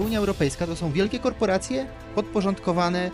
Unia Europejska to są wielkie korporacje podporządkowane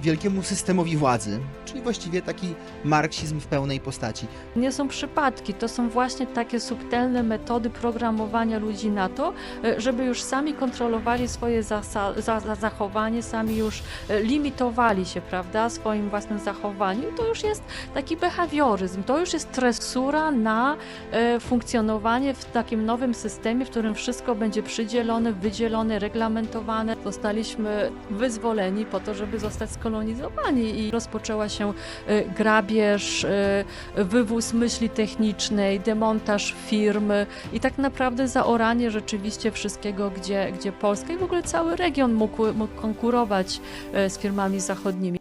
wielkiemu systemowi władzy, czyli właściwie taki marksizm w pełnej postaci. Nie są przypadki, to są właśnie takie subtelne metody programowania ludzi na to, e, żeby już sami kontrolowali swoje za- za- zachowanie, sami już e, limitowali się, prawda, swoim własnym zachowaniu. I to już jest taki behawioryzm, to już jest tresura na e, funkcjonowanie w takim nowym systemie, w którym wszystko będzie przydzielone, wydzielone, reglamentowane. Zostaliśmy wyzwoleni po to, żeby zostać skolonizowani i rozpoczęła się e, grabież, e, wywóz myśli technicznej, demontaż firm i tak naprawdę zaoranie rzeczywiście wszystkiego, gdzie, gdzie Polska i w ogóle cały region mógł, mógł konkurować e, z firmami zachodnimi.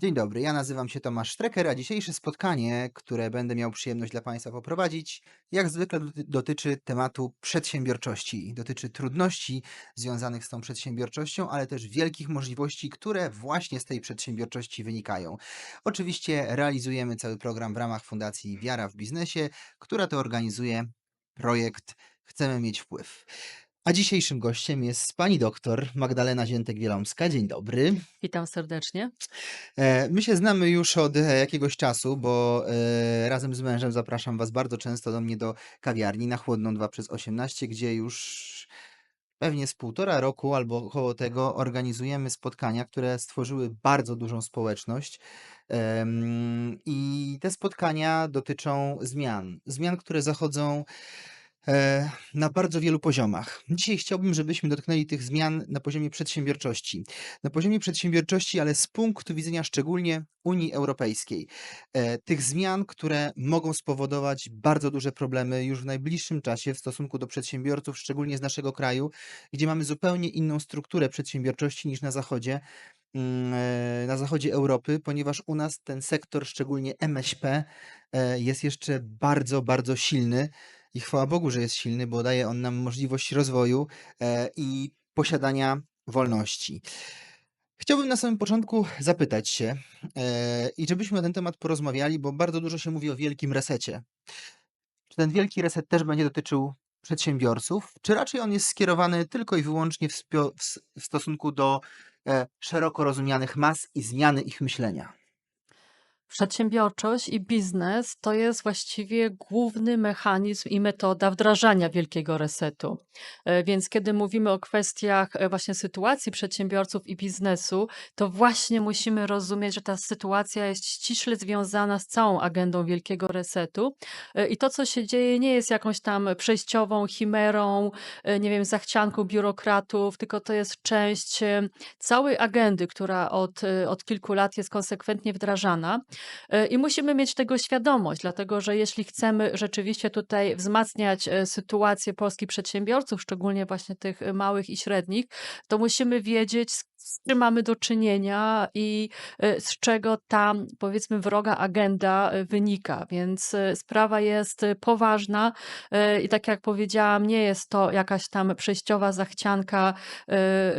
Dzień dobry, ja nazywam się Tomasz Strecker, a dzisiejsze spotkanie, które będę miał przyjemność dla Państwa poprowadzić, jak zwykle doty- dotyczy tematu przedsiębiorczości. Dotyczy trudności związanych z tą przedsiębiorczością, ale też wielkich możliwości, które właśnie z tej przedsiębiorczości wynikają. Oczywiście realizujemy cały program w ramach Fundacji Wiara w Biznesie, która to organizuje projekt Chcemy mieć wpływ. A dzisiejszym gościem jest pani doktor Magdalena Ziętek-Wielomska. Dzień dobry. Witam serdecznie. E, My się znamy już od e, jakiegoś czasu, bo e, razem z mężem zapraszam Was bardzo często do mnie do kawiarni na Chłodną 2 przez 18, gdzie już pewnie z półtora roku albo około tego organizujemy spotkania, które stworzyły bardzo dużą społeczność. I te spotkania dotyczą zmian. Zmian, które zachodzą na bardzo wielu poziomach. Dzisiaj chciałbym, żebyśmy dotknęli tych zmian na poziomie przedsiębiorczości. Na poziomie przedsiębiorczości, ale z punktu widzenia szczególnie Unii Europejskiej. E, tych zmian, które mogą spowodować bardzo duże problemy już w najbliższym czasie w stosunku do przedsiębiorców, szczególnie z naszego kraju, gdzie mamy zupełnie inną strukturę przedsiębiorczości niż na zachodzie. mm, e, Na zachodzie Europy, ponieważ u nas ten sektor, szczególnie MŚP, e, jest jeszcze bardzo, bardzo silny. I chwała Bogu, że jest silny, bo daje on nam możliwość rozwoju e, i posiadania wolności. Chciałbym na samym początku zapytać się e, i żebyśmy na ten temat porozmawiali, bo bardzo dużo się mówi o wielkim resecie. Czy ten wielki reset też będzie dotyczył przedsiębiorców, czy raczej on jest skierowany tylko i wyłącznie w, w, w stosunku do e, szeroko rozumianych mas i zmiany ich myślenia? Przedsiębiorczość i biznes to jest właściwie główny mechanizm i metoda wdrażania wielkiego resetu. E, Więc kiedy mówimy o kwestiach e, właśnie sytuacji przedsiębiorców i biznesu, to właśnie musimy rozumieć, że ta sytuacja jest ściśle związana z całą agendą wielkiego resetu. E, I to, co się dzieje, nie jest jakąś tam przejściową chimerą, nie wiem, zachcianką biurokratów, tylko to jest część całej agendy, która od, od kilku lat jest konsekwentnie wdrażana. E, I musimy mieć tego świadomość, dlatego że jeśli chcemy rzeczywiście tutaj wzmacniać e, sytuację polskich przedsiębiorców, szczególnie właśnie tych małych i średnich, to musimy wiedzieć, z czym mamy do czynienia i e, z czego ta, powiedzmy, wroga agenda e, wynika. Więc e, sprawa jest poważna i tak jak powiedziałam, nie jest to jakaś tam przejściowa zachcianka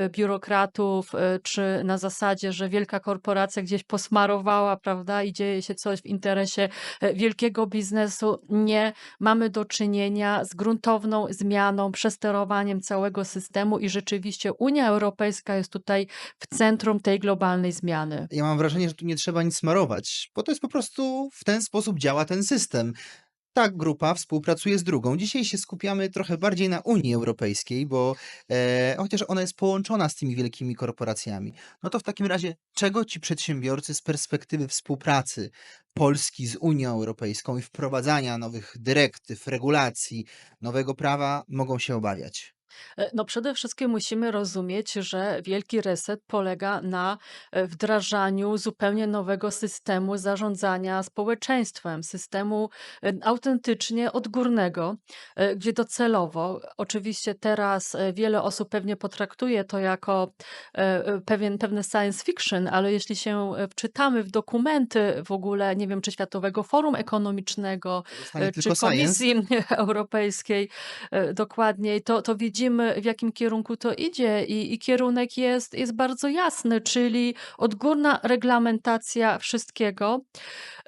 biurokratów, czy na zasadzie, że wielka korporacja gdzieś posmarowała, prawda, i dzieje się coś w interesie wielkiego biznesu. Nie, mamy do czynienia z gruntowną zmianą, przesterowaniem całego systemu i rzeczywiście Unia Europejska jest tutaj w centrum tej globalnej zmiany. Ja mam wrażenie, że tu nie trzeba nic smarować, bo to jest po prostu w ten sposób działa ten system. Ta grupa współpracuje z drugą. Dzisiaj się skupiamy trochę bardziej na Unii Europejskiej, bo e, chociaż ona jest połączona z tymi wielkimi korporacjami, no to w takim razie czego ci przedsiębiorcy z perspektywy współpracy Polski z Unią Europejską i wprowadzania nowych dyrektyw, regulacji, nowego prawa mogą się obawiać? E, No przede wszystkim musimy rozumieć, że wielki reset polega na e, wdrażaniu zupełnie nowego systemu zarządzania społeczeństwem, systemu e, autentycznie odgórnego, gdzie docelowo, oczywiście teraz wiele osób pewnie potraktuje to jako pewien, pewne science fiction, ale jeśli się wczytamy w dokumenty w ogóle, nie wiem, czy Światowego Forum Ekonomicznego, czy tylko science. Komisji Europejskiej, dokładniej, to, to widzimy, widzimy, w jakim kierunku to idzie i i kierunek jest jest bardzo jasny, czyli odgórna reglamentacja wszystkiego,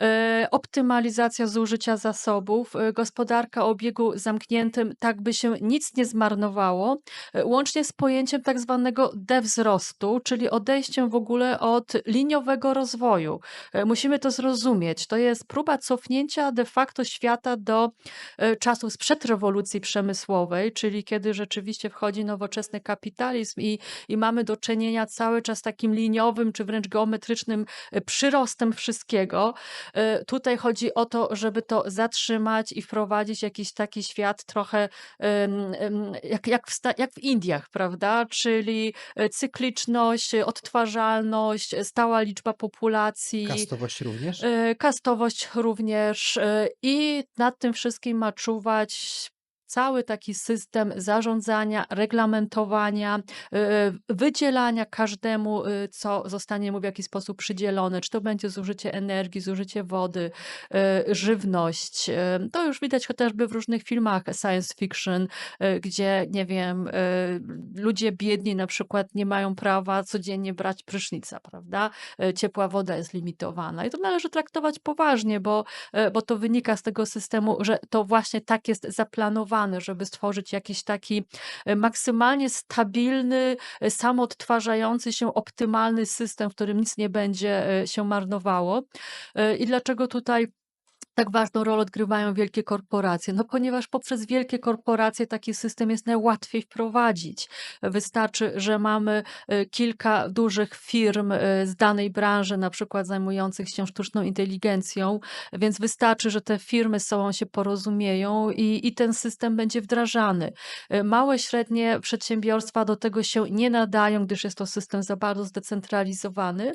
e, optymalizacja zużycia zasobów, e, gospodarka o obiegu zamkniętym, tak by się nic nie zmarnowało, e, łącznie z pojęciem tak zwanego dewzrostu, czyli odejściem w ogóle od liniowego rozwoju. Musimy to zrozumieć. To jest próba cofnięcia de facto świata do, czasów sprzed rewolucji przemysłowej, czyli kiedy rzeczywiście wchodzi nowoczesny kapitalizm i i mamy do czynienia cały czas z takim liniowym czy wręcz geometrycznym, e, przyrostem wszystkiego. E, tutaj chodzi o to, żeby to zatrzymać i wprowadzić jakiś taki świat trochę, jak jak w jak w Indiach, prawda, czyli, e, cykliczność, odtwarzalność, stała liczba populacji, Kastowość również? kastowość również, i nad tym wszystkim ma czuwać cały taki system zarządzania, reglamentowania, e, wydzielania każdemu, y, co zostanie mu w jakiś sposób przydzielone, czy to będzie zużycie energii, zużycie wody, żywność. To już widać chociażby w różnych filmach science fiction, gdzie, nie wiem, ludzie biedni na przykład nie mają prawa codziennie brać prysznica, prawda? Ciepła woda jest limitowana i to należy traktować poważnie, bo, bo to wynika z tego systemu, że to właśnie tak jest zaplanowane, żeby stworzyć jakiś taki, e, maksymalnie stabilny, e, samoodtwarzający się, optymalny system, w którym nic nie będzie, e, się marnowało. I dlaczego tutaj tak ważną rolę odgrywają wielkie korporacje? No ponieważ poprzez wielkie korporacje taki system jest najłatwiej wprowadzić. Wystarczy, że mamy e, kilka dużych firm e, z danej branży, na przykład zajmujących się sztuczną inteligencją, więc wystarczy, że te firmy z sobą się porozumieją i, i ten system będzie wdrażany. E, Małe, średnie przedsiębiorstwa do tego się nie nadają, gdyż jest to system za bardzo zdecentralizowany.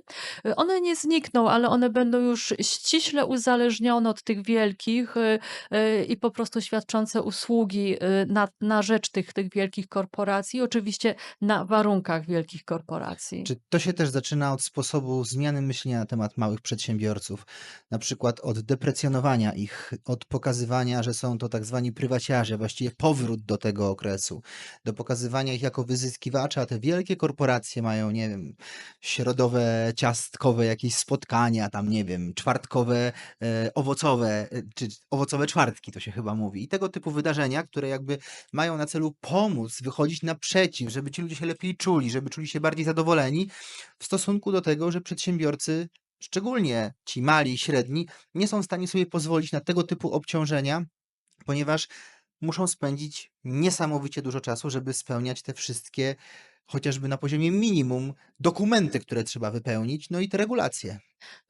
One nie znikną, ale one będą już ściśle uzależnione od tych wielkich y, y, i po prostu świadczące usługi y, na, na rzecz tych, tych wielkich korporacji, oczywiście na warunkach wielkich korporacji. Czy to się też zaczyna od sposobu zmiany myślenia na temat małych przedsiębiorców? Na przykład od deprecjonowania ich, od pokazywania, że są to tak zwani prywaciarze, właściwie powrót do tego okresu, do pokazywania ich jako wyzyskiwaczy, a te wielkie korporacje mają, nie wiem, środowe, ciastkowe jakieś spotkania, tam, nie wiem, czwartkowe, e, owocowe, e, czy owocowe czwartki, to się chyba mówi. I tego typu wydarzenia, które jakby mają na celu pomóc, wychodzić naprzeciw, żeby ci ludzie się lepiej czuli, żeby czuli się bardziej zadowoleni w stosunku do tego, że przedsiębiorcy, szczególnie ci mali i średni, nie są w stanie sobie pozwolić na tego typu obciążenia, ponieważ muszą spędzić niesamowicie dużo czasu, żeby spełniać te wszystkie, chociażby na poziomie minimum, dokumenty, które trzeba wypełnić, no i te regulacje.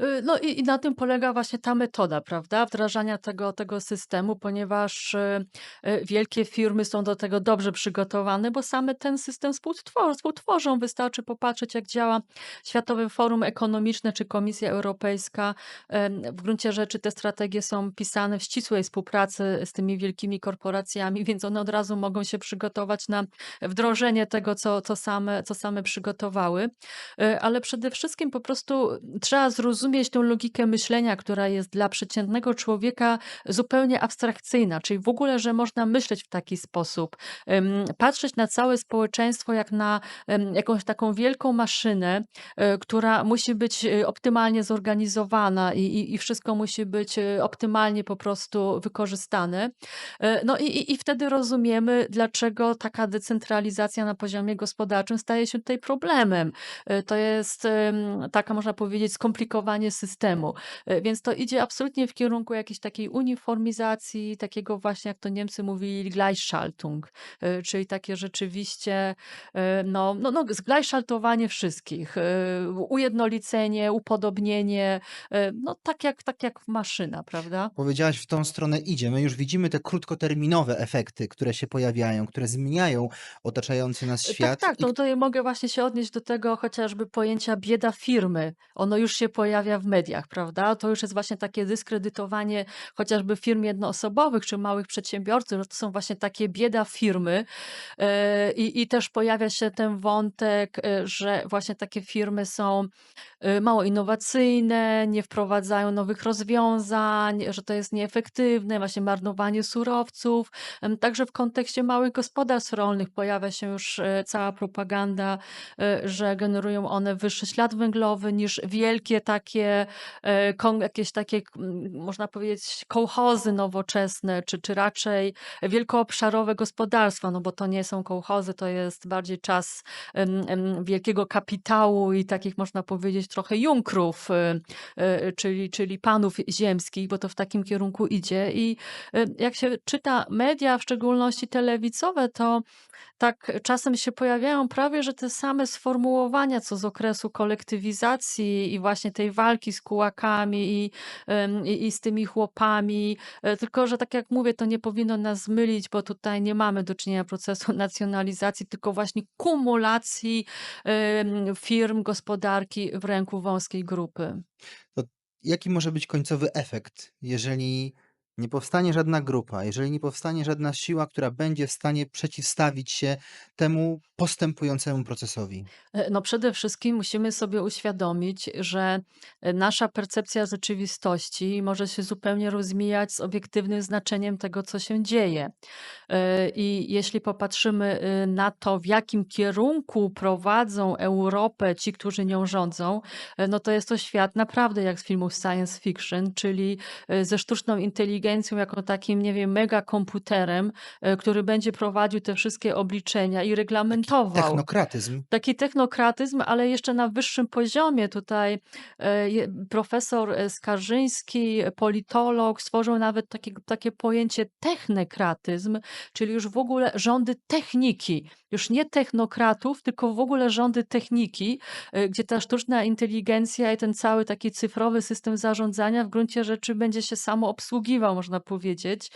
Y, No i, i na tym polega właśnie ta metoda, prawda, wdrażania tego, tego systemu, ponieważ y, y, wielkie firmy są do tego dobrze przygotowane, bo same ten system współtworzą. współtworzą. Wystarczy popatrzeć, jak działa Światowe Forum Ekonomiczne czy Komisja Europejska. W gruncie rzeczy te strategie są pisane w ścisłej współpracy z tymi wielkimi korporacjami, więc one od razu mogą się przygotować na wdrożenie tego, co, co, same, co same przygotowały. Ale przede wszystkim po prostu trzeba zrozumieć tę logikę myślenia, która jest dla przeciętnego człowieka zupełnie abstrakcyjna, czyli w ogóle, że można myśleć w taki sposób, patrzeć na całe społeczeństwo jak na jakąś taką wielką maszynę, e, która musi być e, optymalnie zorganizowana i, i, i wszystko musi być e, optymalnie po prostu wykorzystane. No i, i, wtedy rozumiemy, dlaczego taka decentralizacja na poziomie gospodarczym staje się tutaj problemem. To jest taka, można powiedzieć, systemu. E, Więc to idzie absolutnie w kierunku jakiejś takiej uniformizacji, takiego właśnie, jak to Niemcy mówili, Gleichschaltung, e, czyli takie rzeczywiście e, no, no, no, zgleichschaltowanie wszystkich, ujednolicenie, upodobnienie, no tak jak, tak jak maszyna, prawda? Powiedziałaś, w tą stronę idzie. My już widzimy te krótkoterminowe efekty, które się pojawiają, które zmieniają otaczający nas Tak, świat. tak, I to tutaj mogę właśnie się odnieść do tego chociażby pojęcia bieda firmy. Ono już się pojawia w mediach, prawda? To już jest właśnie takie dyskredytowanie chociażby firm jednoosobowych czy małych przedsiębiorców, że to są właśnie takie bieda firmy. E, I, I też pojawia się ten wątek, e, że właśnie takie firmy są mało innowacyjne, nie wprowadzają nowych rozwiązań, że to jest nieefektywne, właśnie marnowanie surowców. Także w kontekście małych gospodarstw rolnych pojawia się już e, cała propaganda, e, że generują one wyższy ślad węglowy niż wielkie takie, jakieś takie, można powiedzieć, kołchozy nowoczesne, czy, czy raczej wielkoobszarowe gospodarstwa, no bo to nie są kołchozy, to jest bardziej czas wielkiego kapitału i takich, można powiedzieć, trochę junkrów, e, e, czyli, czyli panów ziemskich, bo to w takim kierunku idzie. I e, jak się czyta media, w szczególności telewizowe, to tak czasem się pojawiają prawie, że te same sformułowania, co z okresu kolektywizacji i właśnie tej walki z kułakami i, i, i z tymi chłopami. Tylko, że tak jak mówię, to nie powinno nas zmylić, bo tutaj nie mamy do czynienia procesu nacjonalizacji, tylko właśnie kumulacji firm, gospodarki w ręku wąskiej grupy. To jaki może być końcowy efekt, jeżeli nie powstanie żadna grupa, jeżeli nie powstanie żadna siła, która będzie w stanie przeciwstawić się temu postępującemu procesowi? E, No przede wszystkim musimy sobie uświadomić, że e, nasza percepcja rzeczywistości może się zupełnie rozmijać z obiektywnym znaczeniem tego, co się dzieje. E, I jeśli popatrzymy na to, w jakim kierunku prowadzą Europę ci, którzy nią rządzą, no to jest to świat naprawdę jak z filmów science fiction, czyli ze sztuczną inteligencją jako takim, nie wiem, megakomputerem, e, który będzie prowadził te wszystkie obliczenia i Taki reglamentował. technokratyzm. Taki technokratyzm, ale jeszcze na wyższym poziomie. Tutaj e, profesor e, Skarżyński, politolog, stworzył nawet takie, takie pojęcie technekratyzm, czyli już w ogóle rządy techniki. Już nie technokratów, tylko w ogóle rządy techniki, gdzie ta sztuczna inteligencja i ten cały taki cyfrowy system zarządzania w gruncie rzeczy będzie się samo obsługiwał, można powiedzieć,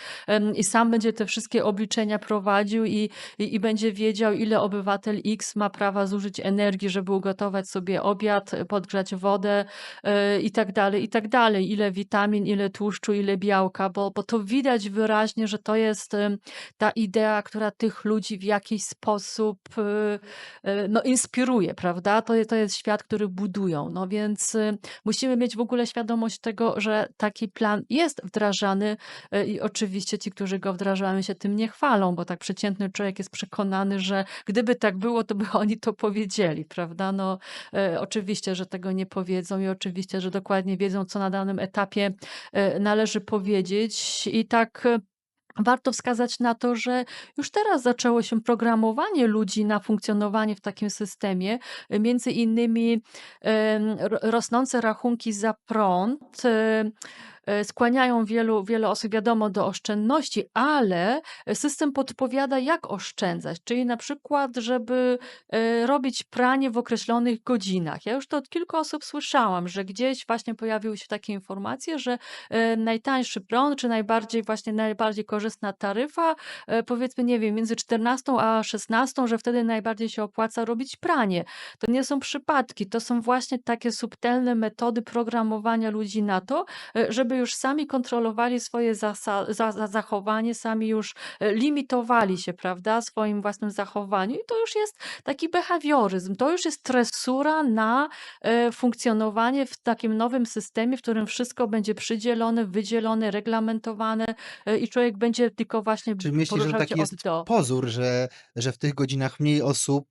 i sam będzie te wszystkie obliczenia prowadził i, i, i będzie wiedział, ile obywatel X ma prawa zużyć energii, żeby ugotować sobie obiad, podgrzać wodę e, i tak dalej, i tak dalej. Ile witamin, ile tłuszczu, ile białka, bo, bo to widać wyraźnie, że to jest ta idea, która tych ludzi w jakiś sposób e, e, no, inspiruje, prawda? To, to jest świat, który budują. No więc e, musimy mieć w ogóle świadomość tego, że taki plan jest wdrażany e, i oczywiście ci, którzy go wdrażają, się tym nie chwalą, bo tak przeciętny człowiek jest przekonany, że gdyby tak było, to by oni to powiedzieli, prawda? No e, oczywiście, że tego nie powiedzą i oczywiście, że dokładnie wiedzą, co na danym etapie e, należy powiedzieć i tak Warto wskazać na to, że już teraz zaczęło się programowanie ludzi na funkcjonowanie w takim systemie. Między innymi rosnące rachunki za prąd skłaniają wielu, wiele osób, wiadomo, do oszczędności, ale system podpowiada, jak oszczędzać. Czyli na przykład, żeby e, robić pranie w określonych godzinach. Ja już to od kilku osób słyszałam, że gdzieś właśnie pojawiły się takie informacje, że e, najtańszy prąd, czy najbardziej właśnie najbardziej korzystna taryfa, e, powiedzmy, nie wiem, między 14 a 16, że wtedy najbardziej się opłaca robić pranie. To nie są przypadki, to są właśnie takie subtelne metody programowania ludzi na to, e, żeby już sami kontrolowali swoje zachowanie, sami już e, limitowali się, prawda, swoim własnym zachowaniu. I to już jest taki behawioryzm, to już jest tresura na e, funkcjonowanie w takim nowym systemie, w którym wszystko będzie przydzielone, wydzielone, reglamentowane e, i człowiek będzie tylko właśnie Czy myślisz, że taki jest do. pozór, że, że w tych godzinach mniej osób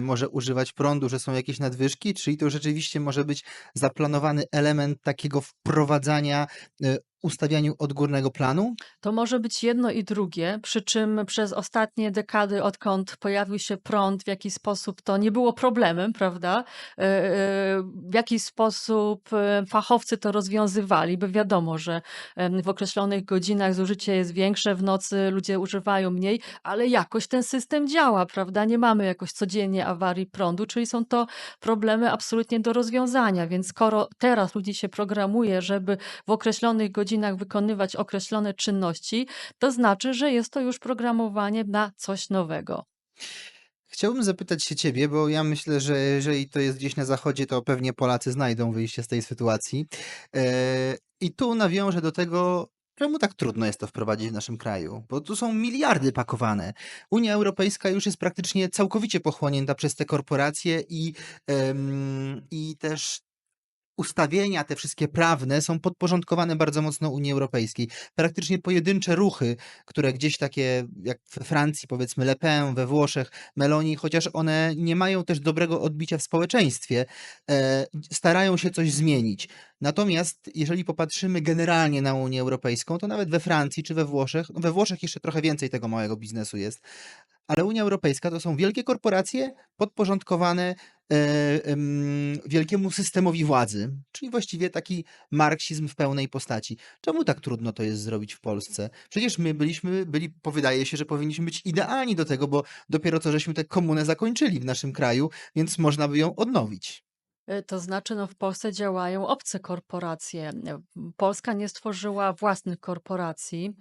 może używać prądu, że są jakieś nadwyżki? Czyli to rzeczywiście może być zaplanowany element takiego wprowadzania, e, ustawianiu odgórnego planu? To może być jedno i drugie, przy czym przez ostatnie dekady, odkąd pojawił się prąd, w jaki sposób to nie było problemem, prawda? E, e, W jaki sposób e, fachowcy to rozwiązywali, bo wiadomo, że w określonych godzinach zużycie jest większe, w nocy ludzie używają mniej, ale jakoś ten system działa, prawda? Nie mamy jakoś codziennie awarii prądu, czyli są to problemy absolutnie do rozwiązania, więc skoro teraz ludzi się programuje, żeby w określonych godzinach wykonywać określone czynności, to znaczy, że jest to już programowanie na coś nowego. Chciałbym zapytać się ciebie, bo ja myślę, że jeżeli to jest gdzieś na zachodzie, to pewnie Polacy znajdą wyjście z tej sytuacji. E, I tu nawiążę do tego, czemu tak trudno jest to wprowadzić w naszym kraju, bo tu są miliardy pakowane. Unia Europejska już jest praktycznie całkowicie pochłonięta przez te korporacje i, i też ustawienia, te wszystkie prawne są podporządkowane bardzo mocno Unii Europejskiej. Praktycznie pojedyncze ruchy, które gdzieś takie jak we Francji powiedzmy Le Pen, we Włoszech Meloni, chociaż one nie mają też dobrego odbicia w społeczeństwie, e, starają się coś zmienić. Natomiast jeżeli popatrzymy generalnie na Unię Europejską, to nawet we Francji czy we Włoszech, we Włoszech jeszcze trochę więcej tego małego biznesu jest, ale Unia Europejska to są wielkie korporacje podporządkowane e, em, wielkiemu systemowi władzy, czyli właściwie taki marksizm w pełnej postaci. Czemu tak trudno to jest zrobić w Polsce? Przecież my byliśmy, byli, po- wydaje się, że powinniśmy być idealni do tego, bo dopiero co żeśmy tę komunę zakończyli w naszym kraju, więc można by ją odnowić. E, To znaczy, no, w Polsce działają obce korporacje. Polska nie stworzyła własnych korporacji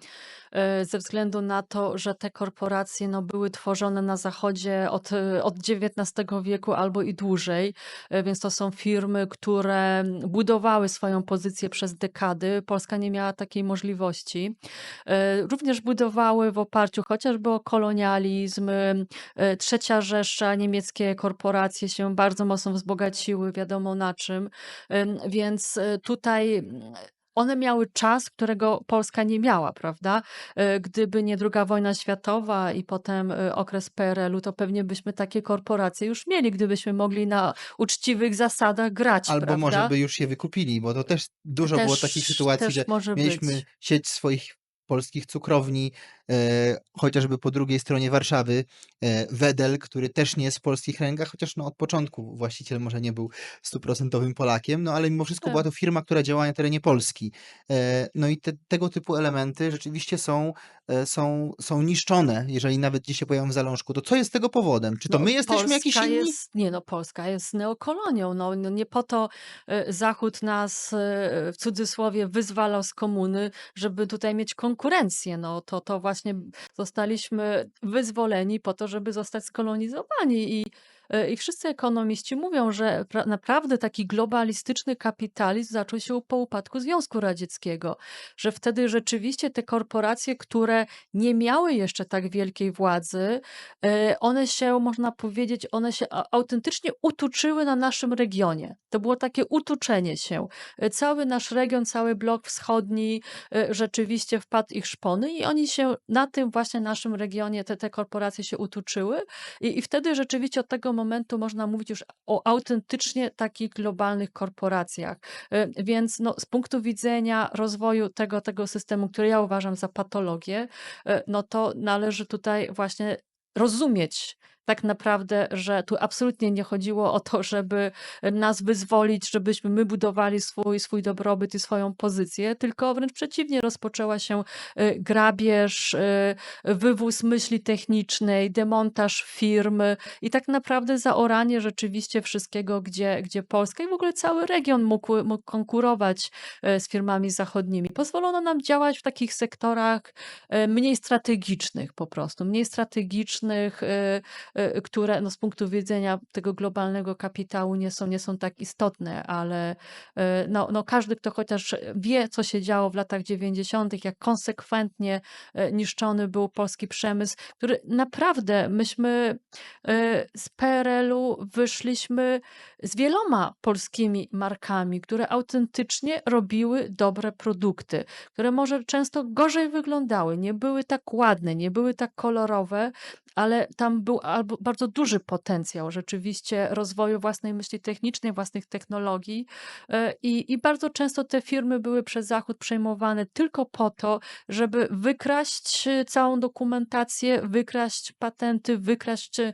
e, ze względu na to, że te korporacje no, były tworzone na Zachodzie od, e, od XIX wieku albo i dłużej, więc to są firmy, które budowały swoją pozycję przez dekady. Polska nie miała takiej możliwości. Również budowały w oparciu chociażby o kolonializm, Trzecia Rzesza, niemieckie korporacje się bardzo mocno wzbogaciły, wiadomo na czym. Ym, Więc e, tutaj one miały czas, którego Polska nie miała, prawda? E, Gdyby nie II wojna światowa i potem e, okres PRL-u, to pewnie byśmy takie korporacje już mieli, gdybyśmy mogli na uczciwych zasadach grać, Albo może prawda? by już je wykupili, bo to też dużo było takich Też, sytuacji, też że może mieliśmy być. sieć swoich polskich cukrowni, chociażby po drugiej stronie Warszawy, e, Wedel, który też nie jest w polskich rękach, chociaż no od początku właściciel może nie był stuprocentowym Polakiem, no ale mimo wszystko była Tak. to firma, która działała na terenie Polski. E, no i te, tego typu elementy rzeczywiście są, e, są, są niszczone, jeżeli nawet gdzieś się pojawią w zalążku. To co jest tego powodem? Czy to No, my jesteśmy jakiś inni? jest, nie no, Polska jest neokolonią. No, no nie po to e, Zachód nas e, w cudzysłowie wyzwalał z komuny, żeby tutaj mieć konkurencję. No to, to właśnie zostaliśmy wyzwoleni po to, żeby zostać skolonizowani i i wszyscy ekonomiści mówią, że pra- naprawdę taki globalistyczny kapitalizm zaczął się po upadku Związku Radzieckiego, że wtedy rzeczywiście te korporacje, które nie miały jeszcze tak wielkiej władzy, E, one się, można powiedzieć, one się autentycznie utuczyły na naszym regionie. To było takie utuczenie się. E, Cały nasz region, cały blok wschodni e, rzeczywiście wpadł ich szpony i oni się na tym właśnie naszym regionie, te, te korporacje się utuczyły i, i wtedy rzeczywiście od tego momentu można mówić już o autentycznie takich globalnych korporacjach. E, Więc no, z punktu widzenia rozwoju tego, tego systemu, który ja uważam za patologię, e, no to należy tutaj właśnie rozumieć tak naprawdę, że tu absolutnie nie chodziło o to, żeby nas wyzwolić, żebyśmy my budowali swój, swój dobrobyt i swoją pozycję, tylko wręcz przeciwnie, rozpoczęła się y, grabież, y, wywóz myśli technicznej, demontaż firmy i tak naprawdę zaoranie rzeczywiście wszystkiego, gdzie, gdzie Polska i w ogóle cały region mógł, mógł konkurować y, z firmami zachodnimi. Pozwolono nam działać w takich sektorach mniej strategicznych po prostu, mniej strategicznych, które no, z punktu widzenia tego globalnego kapitału nie są, nie są tak istotne, ale e, no, no, każdy, kto chociaż wie, co się działo w latach 90., jak konsekwentnie niszczony był polski przemysł, który naprawdę myśmy z PRL-u wyszliśmy z wieloma polskimi markami, które autentycznie robiły dobre produkty które może często gorzej wyglądały, nie były tak ładne, nie były tak kolorowe, ale tam był bardzo duży potencjał rzeczywiście rozwoju własnej myśli technicznej, własnych technologii e, i, i bardzo często te firmy były przez Zachód przejmowane tylko po to, żeby wykraść e, całą dokumentację, wykraść patenty, wykraść e,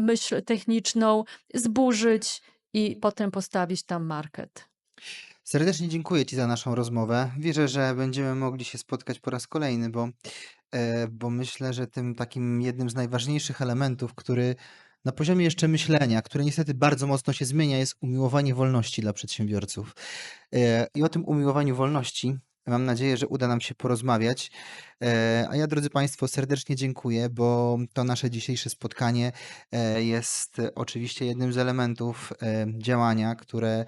myśl techniczną, zburzyć i potem postawić tam market. Serdecznie dziękuję Ci za naszą rozmowę. Wierzę, że będziemy mogli się spotkać po raz kolejny, bo, e, bo myślę, że tym takim jednym z najważniejszych elementów, który na poziomie jeszcze myślenia, który niestety bardzo mocno się zmienia, jest umiłowanie wolności dla przedsiębiorców. E, I o tym umiłowaniu wolności mam nadzieję, że uda nam się porozmawiać. E, A ja, drodzy Państwo, serdecznie dziękuję, bo to nasze dzisiejsze spotkanie jest oczywiście jednym z elementów działania, które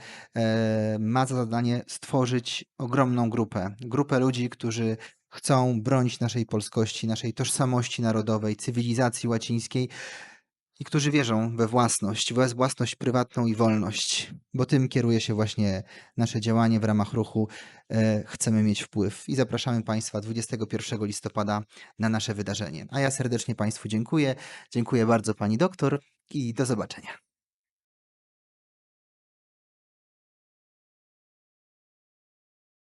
ma za zadanie stworzyć ogromną grupę. Grupę ludzi, którzy chcą bronić naszej polskości, naszej tożsamości narodowej, cywilizacji łacińskiej i którzy wierzą we własność, we własność prywatną i wolność, bo tym kieruje się właśnie nasze działanie w ramach ruchu. E, Chcemy mieć wpływ i zapraszamy Państwa 21 listopada na nasze wydarzenie. A ja serdecznie Państwu dziękuję. Dziękuję bardzo Pani doktor i do zobaczenia.